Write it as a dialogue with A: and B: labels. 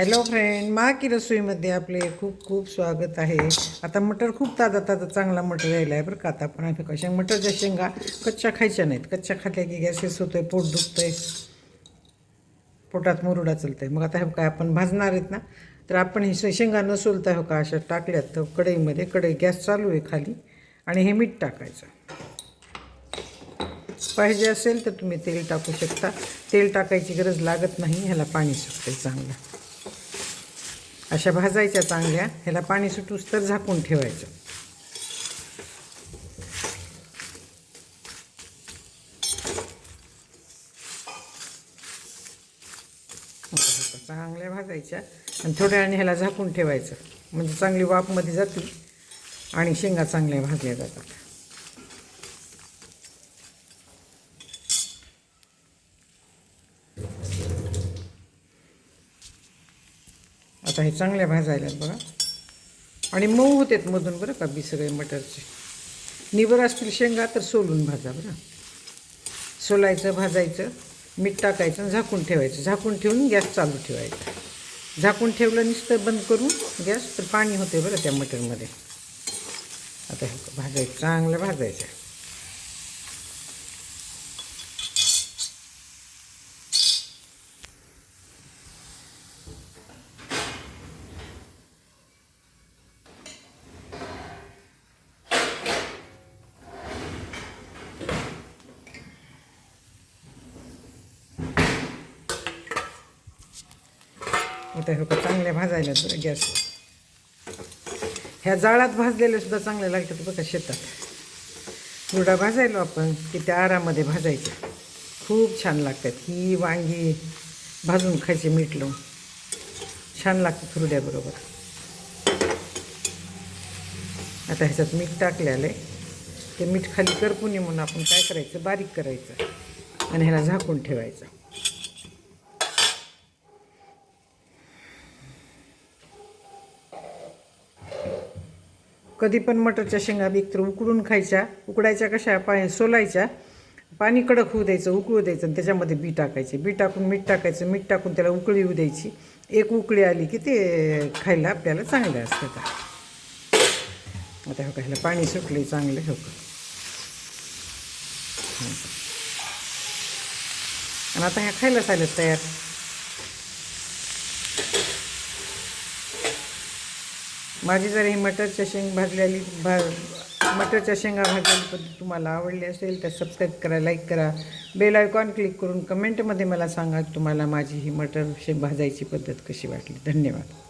A: Hello friend मा की रसोईमध्ये आपले खूप खूप स्वागत आहे. आता मटर खूप ताजा ताजा चांगला मटर राहिला आहे बरं का. आता आपण आम्ही कशा मटरच्या शेंगा कच्च्या खायच्या नाहीत. कच्च्या खाल्ल्या की गॅसेस होतोय पोट दुखतंय. पोटात मुरुडा चलतंय. मग आता हे काय आपण भाजणार आहेत ना तर आपण हे शेंगा न सोलता हो का अशा टाकल्यात तर कढईमध्ये कढई गॅस चालू आहे खाली आणि हे मीठ टाकायचं. पाहिजे असेल तर तुम्ही तेल टाकू शकता. तेल टाकायची गरज लागत नाही ह्याला पाणी सुटते चांगलं. अशा भाजायच्या चांगल्या ह्याला पाणी सुटूस तर झाकून ठेवायचं. चांगल्या भाजायच्या आणि थोड्या वेळाने ह्याला झाकून ठेवायचं. म्हणजे चांगली वाफमध्ये जाते आणि शेंगा चांगल्या भाजल्या जातात. आता हे चांगल्या भाजायला बघा. आणि मऊ होतात मधून बरं का बी सगळे मटरचे. निबर असतील शेंगा तर सोलून भाजा बरं. सोलायचं भाजायचं मीठ टाकायचं आणि झाकून ठेवायचं. झाकून ठेवून गॅस चालू ठेवायचा. झाकून ठेवलं नुसतं बंद करून गॅस तर पाणी होते बरं त्या मटरमध्ये. आता हे भाजायचं चांगलं भाजायचं. आता हे बघा चांगल्या भाजायला गॅस. ह्या जाळात भाजलेले सुद्धा चांगले लागतात बघा शेतात. हुरडा भाजायलो आपण की त्या आरामध्ये भाजायचं खूप छान लागतात. ही वांगी भाजून खायचे मीठ लावून छान लागतात हुरड्याबरोबर आता ह्याच्यात मीठ टाकलेलं आहे. ते मीठ खाली करपून म्हणून आपण काय करायचं? बारीक करायचं. आणि ह्याला झाकून ठेवायचं. कधी पण मटरच्या शेंगा एकतर उकडून खायच्या उकडायच्या कशा पाय सोलायच्या पाणी कडक होऊ द्यायचं उकळू द्यायचं आणि त्याच्यामध्ये बी टाकायचे. बी टाकून मीठ टाकायचं मीठ टाकून त्याला उकळी येऊ द्यायची. एक उकळी आली की ते खायला आपल्याला चांगलं असतं का आता हो का ह्याला पाणी सुटले चांगलं हो का आणि आता ह्या खायला चालत तयार. माझी जर ही मटरच्या शेंग भाजलेली भा मटरच्या शेंगा भाजलेली पद्धत तुम्हाला आवडली असेल तर सबस्क्राईब करा लाईक करा. बेल आयकॉन क्लिक करून कमेंटमध्ये मला सांगा तुम्हाला माझी ही मटर शेंग भाजायची पद्धत कशी वाटली. धन्यवाद.